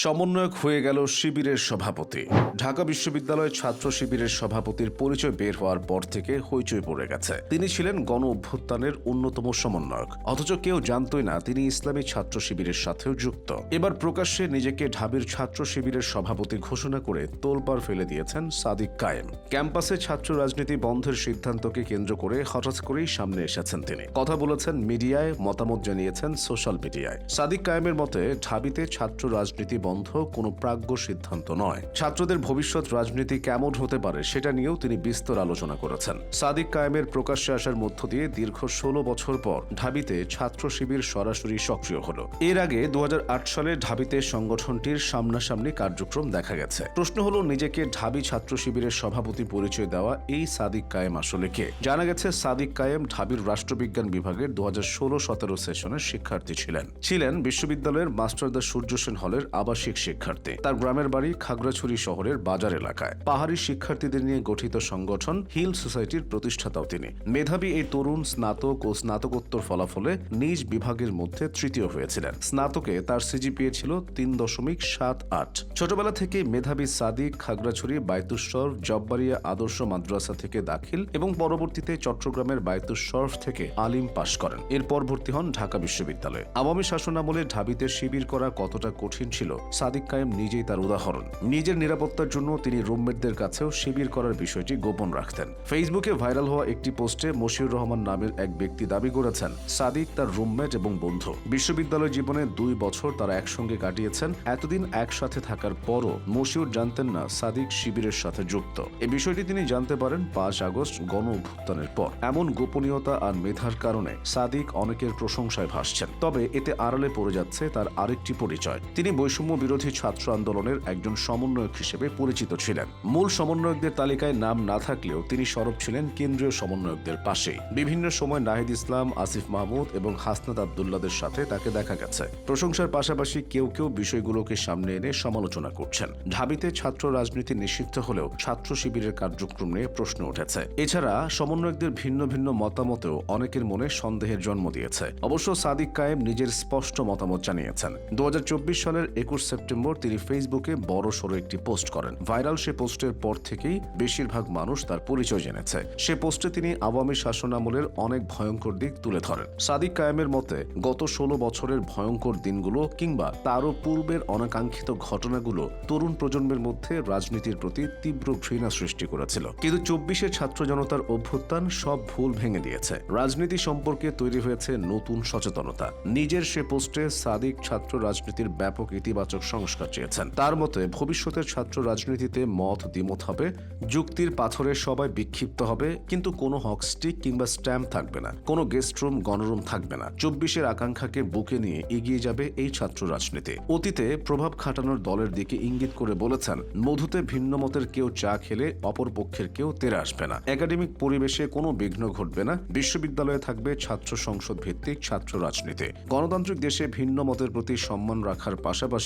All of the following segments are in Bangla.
সমন্বয়ক হয়ে গেল শিবিরের সভাপতি। ঢাকা বিশ্ববিদ্যালয়ের ছাত্র শিবিরের সভাপতির পরিচয় বের হওয়ার পর থেকে হইচই পড়ে গেছে। তিনি ছিলেন গণ অভ্যুত্থানের অন্যতম সমন্বয়ক। অথচ কেউ জানতই না তিনি ইসলামী ছাত্র শিবিরের সাথেও যুক্ত। এবার প্রকাশ্যে নিজেকে ঢাবির ছাত্র শিবিরের সভাপতি ঘোষণা করে তোলপাড় ফেলে দিয়েছেন সাদিক কায়েম। ক্যাম্পাসে ছাত্র রাজনীতি বন্ধের সিদ্ধান্তকে কেন্দ্র করে হঠাৎ করেই সামনে এসেছেন তিনি। কথা বলেছেন মিডিয়ায় মতামত জানিয়েছেন সোশ্যাল মিডিয়ায়। সাদিক কায়েমের মতে ঢাবিতে ছাত্র রাজনীতি বন্ধ কোনো প্রাজ্ঞ সিদ্ধান্ত নয়। ছাত্রদের ভবিষ্যৎ রাজনীতি কেমন হতে পারে সেটা নিয়েও তিনি বিস্তর আলোচনা করেছেন। সাদিক কায়েমের প্রকাশ্যে আসার মধ্য দিয়ে দীর্ঘ ষোলো বছর পর ঢাবিতে ছাত্র শিবির সরাসরি সক্রিয় হলো। এর আগে দু সালে ঢাবিতে সংগঠনটির সামনাসামনি কার্যক্রম দেখা গেছে। প্রশ্ন হলো, নিজেকে ঢাবি ছাত্র শিবিরের সভাপতি পরিচয় দেওয়া এই সাদিক কায়েম আসলে কে? জানা গেছে, সাদিক কায়েম ঢাবির রাষ্ট্রবিজ্ঞান বিভাগের দু হাজার ষোলো সতেরো সেশনের শিক্ষার্থী ছিলেন। ছিলেন বিশ্ববিদ্যালয়ের মাস্টার দ্য সূর্য সেন হলের আবাসিক শিক্ষার্থী। তার গ্রামের বাড়ি খাগড়াছড়ি শহরের বাজার এলাকায়। পাহাড়ি শিক্ষার্থীদের নিয়ে গঠিত সংগঠন হিল সোসাইটির প্রতিষ্ঠাতাও তিনি। মেধাবী এই তরুণ স্নাতক ও স্নাতকোত্তর ফলাফলে নিজ বিভাগের মধ্যে তৃতীয় হয়েছিলেন। স্নাতকে তার সিজিপিএ ছিল তিন দশমিক সাত আট। ছোটবেলা থেকে মেধাবী সাদিক খাগড়াছড়ি বাইতুস্বর জব্বারিয়া আদর্শ মাদ্রাসা থেকে দাখিল এবং পরবর্তীতে চট্টগ্রামের বাইতুস্বর থেকে আলিম পাশ করেন। এরপর ভর্তি হন ঢাকা বিশ্ববিদ্যালয়ে। আওয়ামী শাসনামলে ঢাবিতে শিবির করা কতটা কঠিন ছিল সাদিক কায়েম নিজেই তার উদাহরণ। নিজের নিরাপত্তার জন্য তিনি রুমমেটদের কাছেও শিবির করার বিষয়টি গোপন রাখতেন। ফেসবুকে ভাইরাল হওয়া একটি পোস্টে মশিউর রহমান নামের এক ব্যক্তি দাবি করেছেন, সাদিক তার রুমমেট এবং বন্ধু। বিশ্ববিদ্যালয় জীবনে দুই বছর তারা একসঙ্গে কাটিয়েছেন, এতদিন একসাথে থাকার পরও মশিউর জানতেন না সাদিক শিবিরের সাথে যুক্ত। এই বিষয়টি তিনি জানতে পারেন পাঁচ আগস্ট গণ অভ্যুত্থানের পর। এমন গোপনীয়তা আর মেধার কারণে সাদিক অনেকের প্রশংসায় ভাসছেন। তবে এতে আড়ালে পড়ে যাচ্ছে তার আরেকটি পরিচয়। তিনি বৈষম্য বিরোধী ছাত্র আন্দোলনের একজন সমন্বয়ক হিসেবে পরিচিত ছিলেন। মূল সমন্বয়কদের তালিকায় নাম না থাকলেও তিনি সরব ছিলেন কেন্দ্রীয় সমন্বয়কদের পাশেই। বিভিন্ন সময় নাহিদ ইসলাম, আসিফ মাহমুদ এবং হাসনাত আবদুল্লাদের সাথে তাকে দেখা গেছে। প্রশংসার পাশাপাশি কেউ কেউ বিষয়গুলোকে সামনে এনে সমালোচনা করছেন। ঢাবিতে ছাত্র রাজনীতি নিষিদ্ধ হলেও ছাত্র শিবিরের কার্যক্রম নিয়ে প্রশ্ন উঠেছে। এছাড়া সমন্বয়কদের ভিন্ন ভিন্ন মতামতেও অনেকের মনে সন্দেহের জন্ম দিয়েছে। অবশ্য সাদিক কায়েম নিজের স্পষ্ট মতামত জানিয়েছেন। দু হাজার চব্বিশ সালের একুশ সেপ্টেম্বর তিনি ফেসবুকে বড় সড়ো একটি পোস্ট করেন। ভাইরাল সে পোস্টের পর থেকেই বেশিরভাগ মানুষ তার পরিচয় জেনেছে। সে পোস্টে তিনি আওয়ামী শাসনামলের অনেক ভয়ঙ্কর দিক তুলে ধরেন। সাদিক কায়েমের মতে, গত ষোলো বছরের ভয়ঙ্কর দিনগুলো কিংবা তারও পূর্বের অনাকাঙ্ক্ষিত ঘটনাগুলো তরুণ প্রজন্মের মধ্যে রাজনীতির প্রতি তীব্র ঘৃণা সৃষ্টি করেছিল। কিন্তু চব্বিশে ছাত্র জনতার অভ্যুত্থান সব ভুল ভেঙে দিয়েছে। রাজনীতি সম্পর্কে তৈরি হয়েছে নতুন সচেতনতা। নিজের সে পোস্টে সাদিক ছাত্র রাজনীতির ব্যাপক ইতিবাচক সংস্কার চেয়েছেন। তার মতে, ভবিষ্যতের ছাত্র রাজনীতিতে মত দ্বিমত হবে, যুক্তির পাথরে সবাই বিক্ষিপ্ত হবে, কিন্তু কোনো হকস্টিক কিংবা স্ট্যাম্প থাকবে না, কোনো গেস্ট রুম, গণরুম থাকবে না। চব্বিশের আকাঙ্ক্ষাকে বুকে নিয়ে এগিয়ে যাবে এই ছাত্র রাজনীতি। অতীতে প্রভাব খাটানোর দলের দিকে ইঙ্গিত করে বলেছেন, মধুতে ভিন্ন মতের কেউ চা খেলে অপর পক্ষের কেউ তেরে আসবে না। একাডেমিক পরিবেশে কোনো বিঘ্ন ঘটবে না, বিশ্ববিদ্যালয়ে থাকবে ছাত্র সংসদ ভিত্তিক ছাত্র রাজনীতি। গণতান্ত্রিক দেশে ভিন্ন মতের প্রতি সম্মান রাখার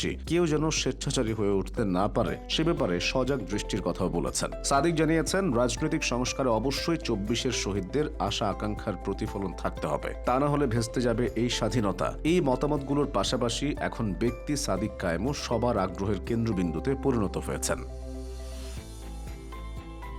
পাশাপাশি কেউ যেন স্বেচ্ছাচারী হয়ে উঠতে না পারে, সে ব্যাপারে সজাগ দৃষ্টির কথাও বলেছেন। সাদিক জানিয়েছেন, রাজনৈতিক সংস্কারে অবশ্যই চব্বিশের শহীদদের আশা আকাঙ্ক্ষার প্রতিফলন থাকতে হবে। তা না হলে ভেস্তে যাবে এই স্বাধীনতা। এই মতামতগুলোর পাশাপাশি এখন ব্যক্তি সাদিক কায়েমও সবার আগ্রহের কেন্দ্রবিন্দুতে পরিণত হয়েছেন।